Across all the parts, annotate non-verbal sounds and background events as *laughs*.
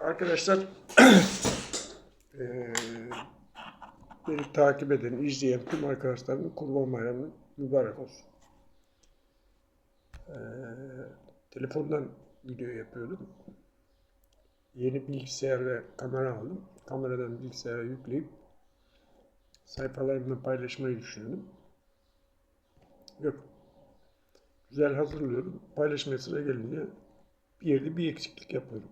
Arkadaşlar *clears throat* eee, beni takip eden, izleyen tüm arkadaşlarımın Kurban Bayramı mübarek olsun. Eee, telefondan video yapıyordum. Yeni bilgisayar ve kamera aldım. Kameradan bilgisayara yükleyip sayfalarımda paylaşmayı düşünüyordum. Yok. Güzel hazırlıyorum. Paylaşmaya sıra gelince bir yerde bir eksiklik yapıyorum.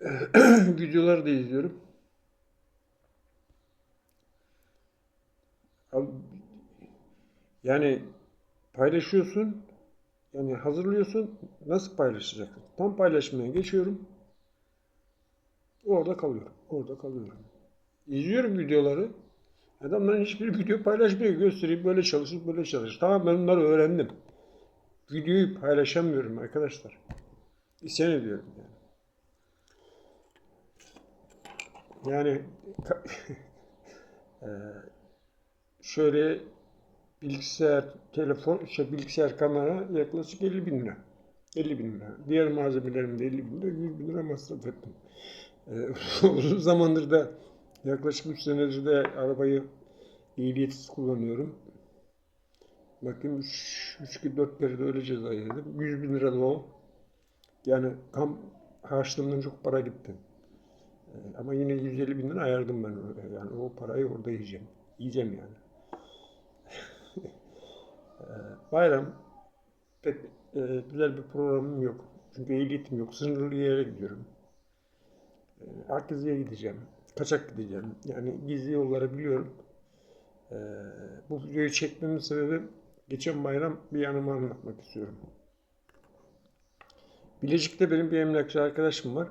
*coughs* Videoları da izliyorum. Yani paylaşıyorsun, yani hazırlıyorsun, nasıl paylaşacaksın? Tam paylaşmaya geçiyorum. Orada kalıyorum, orada kalıyorum. İzliyorum videoları. Adamların hiçbir video paylaşmıyor. Göstereyim böyle çalışır, böyle çalışır. Tamam ben bunları öğrendim. Videoyu paylaşamıyorum arkadaşlar. İsyan ediyorum yani. Yani *laughs* şöyle bilgisayar, telefon, şey bilgisayar kamera yaklaşık 50 bin lira. 50 bin lira. Diğer malzemelerim de 50 bin lira, 100 bin lira masraf ettim. *laughs* Uzun zamandır da yaklaşık 3 senedir de arabayı ehliyetsiz kullanıyorum. Bakayım 3, 3 gün 4 kere de öyle ceza yedim. 100 bin lira da o. Yani kam harçlığımdan çok para gitti. Ama yine 150 bin lira ayırdım ben öyle. Yani o parayı orada yiyeceğim. Yiyeceğim yani. *laughs* Bayram pek e, güzel bir programım yok. Çünkü ehliyetim yok. Sınırlı yere gidiyorum. Ee, Akizli'ye gideceğim. Kaçak gideceğim. Yani gizli yolları biliyorum. Ee, bu videoyu çekmemin sebebi geçen bayram bir yanımı anlatmak istiyorum. Bilecik'te benim bir emlakçı arkadaşım var.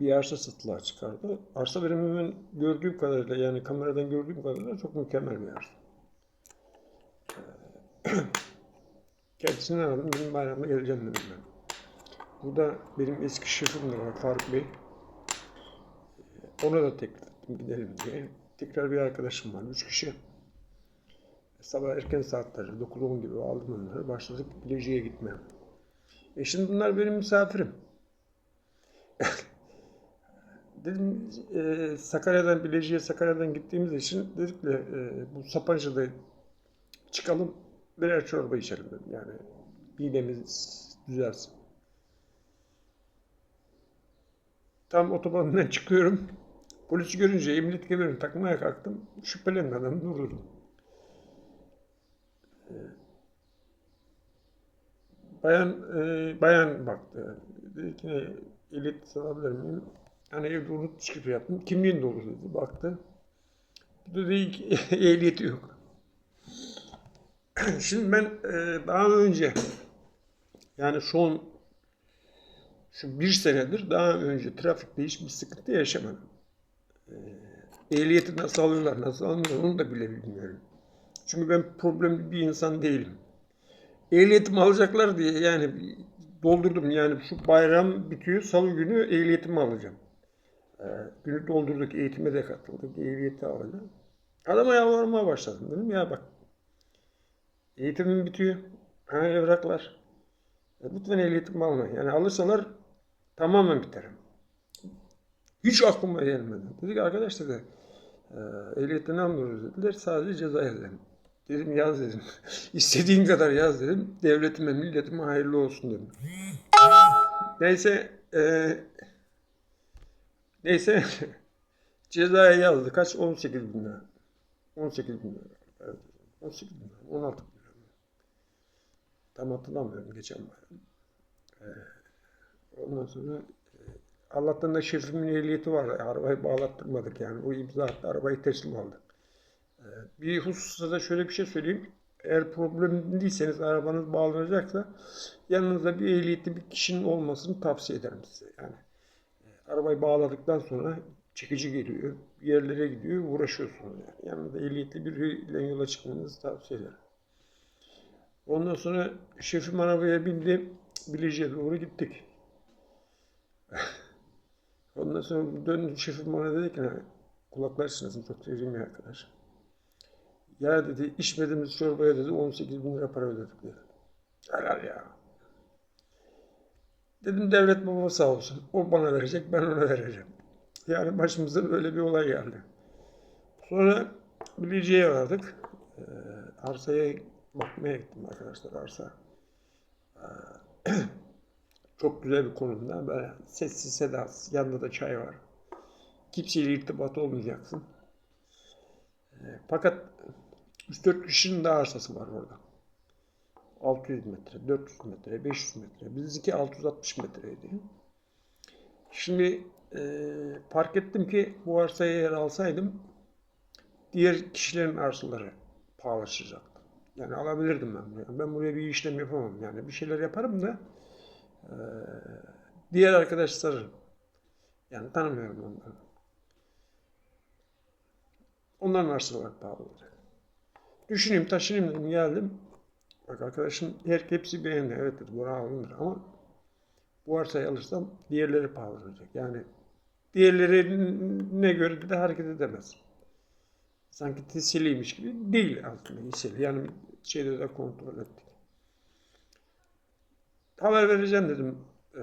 Bir arsa satılığa çıkardı. Arsa benim hemen gördüğüm kadarıyla yani kameradan gördüğüm kadarıyla çok mükemmel bir arsa. Ee, *clears throat* Kendisini aradım. Benim bayramda geleceğim dedim ben. Burada benim eski şefim var Faruk Bey. Ona da teklif ettim gidelim diye. Tekrar bir arkadaşım var. Üç kişi. Sabah erken saatleri 9-10 gibi aldım onları. Başladık Bilecik'e gitmeye. E şimdi bunlar benim misafirim. Dedim e, Sakarya'dan Bilecik'e Sakarya'dan gittiğimiz için dedik de e, bu Sapanca'da çıkalım birer çorba içelim dedim. Yani midemiz düzelsin. Tam otobandan *laughs* çıkıyorum. Polisi görünce emniyet kemerini takmaya kalktım. Şüphelendi adam durdurdum. Ee, Bayan e, bayan baktı. Dedi ki ehliyet alabilir miyim? Hani evde unutmuş gibi yaptım. Kimliğin dolu dedi. Baktı. Dedi ki *laughs* ehliyeti yok. *clears throat* Şimdi ben e, daha önce yani son şu bir senedir daha önce trafikte hiçbir sıkıntı yaşamadım. Ee, ehliyeti nasıl alıyorlar, nasıl almıyorlar onu da bile bilmiyorum. Çünkü ben problemli bir insan değilim. Ehliyetimi alacaklar diye yani doldurdum yani şu bayram bitiyor salı günü ehliyetimi alacağım. Ee, günü doldurduk eğitime de katıldık ehliyeti alacağım. Adama yalvarmaya başladım dedim ya bak eğitimim bitiyor. Ha evraklar. E, Lütfen ehliyetimi alma. Yani alırsalar tamamen biterim. Hiç aklıma gelmedi. Dedi ki arkadaş dedi e, ehliyetini almıyoruz dediler. Sadece ceza yazalım. Dedim yaz dedim. *laughs* İstediğin kadar yaz dedim. Devletime, milletime hayırlı olsun dedim. Neyse e, neyse *laughs* cezaya yazdı. Kaç? 18 bin lira. 18 bin lira. Evet. 18 bin lira. 16 bin lira. Tam hatırlamıyorum geçen bayram. Ee, ondan sonra e, Allah'tan da şefimin ehliyeti var. Arabayı bağlattırmadık yani. O imza attı. Arabayı teslim aldık. Ee, bir hususta da şöyle bir şey söyleyeyim. Eğer problemliyseniz arabanız bağlanacaksa yanınızda bir ehliyetli bir kişinin olmasını tavsiye ederim size. Yani arabayı bağladıktan sonra çekici geliyor, yerlere gidiyor, uğraşıyorsunuz yani. Yanında ehliyetli biriyle yola çıkmanızı tavsiye ederim. Ondan sonra şefim arabaya bindi. Bilecik'e doğru gittik. *laughs* Ondan sonra döndü şefim bana dedi ki kulaklar çok sevdiğim bir arkadaş. Ya dedi içmediğimiz çorbaya dedi 18 bin lira para ödedik dedi. Helal ya. Dedim devlet baba sağ olsun. O bana verecek, ben ona vereceğim. Yani başımıza böyle bir olay geldi. Sonra Bilici'ye vardık. Ee, arsaya bakmaya gittim arkadaşlar arsa. Ee, *clears throat* çok güzel bir konumda. Böyle sessiz sedasız. Yanında da çay var. Kimseyle irtibat olmayacaksın. Ee, fakat 3-4 kişinin de arsası var orada. 600 metre, 400 metre, 500 metre. Bizdeki 660 metreydi. Şimdi e, fark ettim ki bu arsayı eğer alsaydım diğer kişilerin arsaları pahalaşacaktı. Yani alabilirdim ben buraya. Ben buraya bir işlem yapamam. Yani bir şeyler yaparım da e, diğer arkadaşlar yani tanımıyorum onları. Onların arsaları pahalı olacak. Düşüneyim taşınayım dedim geldim. Bak arkadaşım her hepsi beğendi. Evet dedi buna alınır ama bu arsayı alırsam diğerleri pahalı olacak. Yani diğerlerine göre de hareket edemez. Sanki hisseliymiş gibi değil aslında hisseli. Yani şeyde de kontrol ettik. Haber vereceğim dedim. Ee,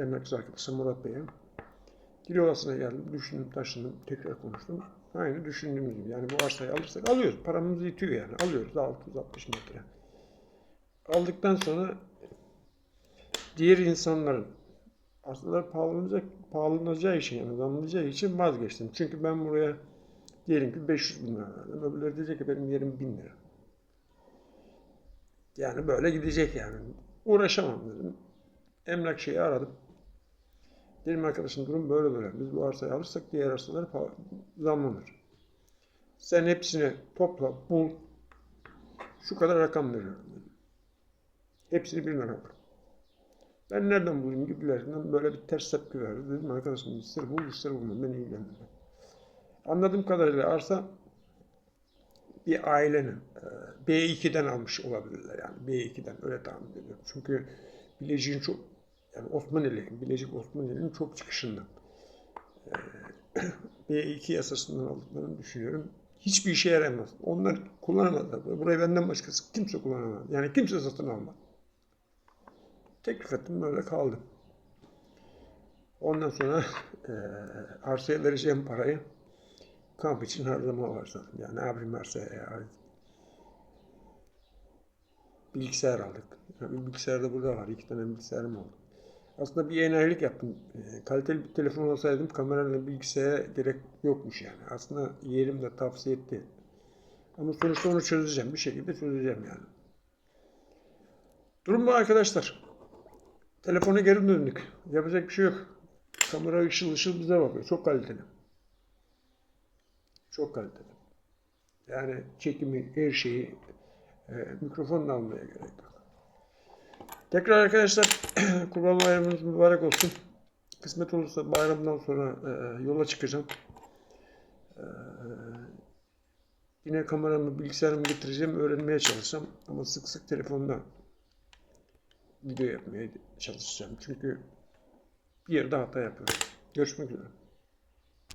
emlakçı arkadaşım Murat Bey'e. Dilovası'na geldim. Düşündüm, taşındım. Tekrar konuştum. Aynı düşündüğümüz gibi. Yani bu arsayı alırsak alıyoruz. Paramız yetiyor yani. Alıyoruz 660 metre. Aldıktan sonra diğer insanların arsalar pahalanacak, pahalanacağı için yani zamlanacağı için vazgeçtim. Çünkü ben buraya diyelim ki 500 bin lira verdim. Öbürleri diyecek ki benim yerim 1000 lira. Yani böyle gidecek yani. Uğraşamam dedim. Emlakçıyı aradım. Benim arkadaşım durum böyle böyle. Biz bu arsayı alırsak diğer arsalar zamlanır. Sen hepsini topla, bul. Şu kadar rakam veriyorum. dedim. Hepsini birine rakam. Ben nereden bulayım gibilerinden böyle bir ters tepki verdi. Dedim arkadaşım ister bul ister bulma beni ilgilendirmez. Anladığım kadarıyla arsa bir ailenin e, B2'den almış olabilirler yani B2'den öyle tahmin ediyorum. Çünkü Bilecik'in çok yani Osmaneli, Bilecik Osmaneli'nin çok çıkışında. *clears throat* E, B2 yasasından aldıklarını düşünüyorum. Hiçbir işe yaramaz. Onlar kullanamazlar. Burayı benden başkası kimse kullanamaz. Yani kimse satın almaz. Teklif ettim böyle kaldım. Ondan sonra e, arsaya vereceğim parayı kamp için harcama başladım. Yani yapayım arsaya ya. Bilgisayar aldık. Yani bilgisayar da burada var. İki tane bilgisayarım oldu. Aslında bir enayilik yaptım. E, kaliteli bir telefon olsaydım kamerayla bilgisayara gerek yokmuş yani. Aslında yerim de tavsiye etti. Ama sonuçta onu çözeceğim. Bir şekilde çözeceğim yani. Durum bu arkadaşlar. Telefona geri döndük. Yapacak bir şey yok. Kamera ışıl ışıl bize bakıyor. Çok kaliteli. Çok kaliteli. Yani çekimi, her şeyi e, mikrofonla almaya gerek yok. Tekrar arkadaşlar *clears throat* Kurban Bayramınız mübarek olsun. Kısmet olursa bayramdan sonra e, yola çıkacağım. E, yine kameramı, bilgisayarımı getireceğim, öğrenmeye çalışacağım. Ama sık sık telefonda video yapmaya çalışacağım. Çünkü bir yerde hata yapıyorum. Görüşmek üzere.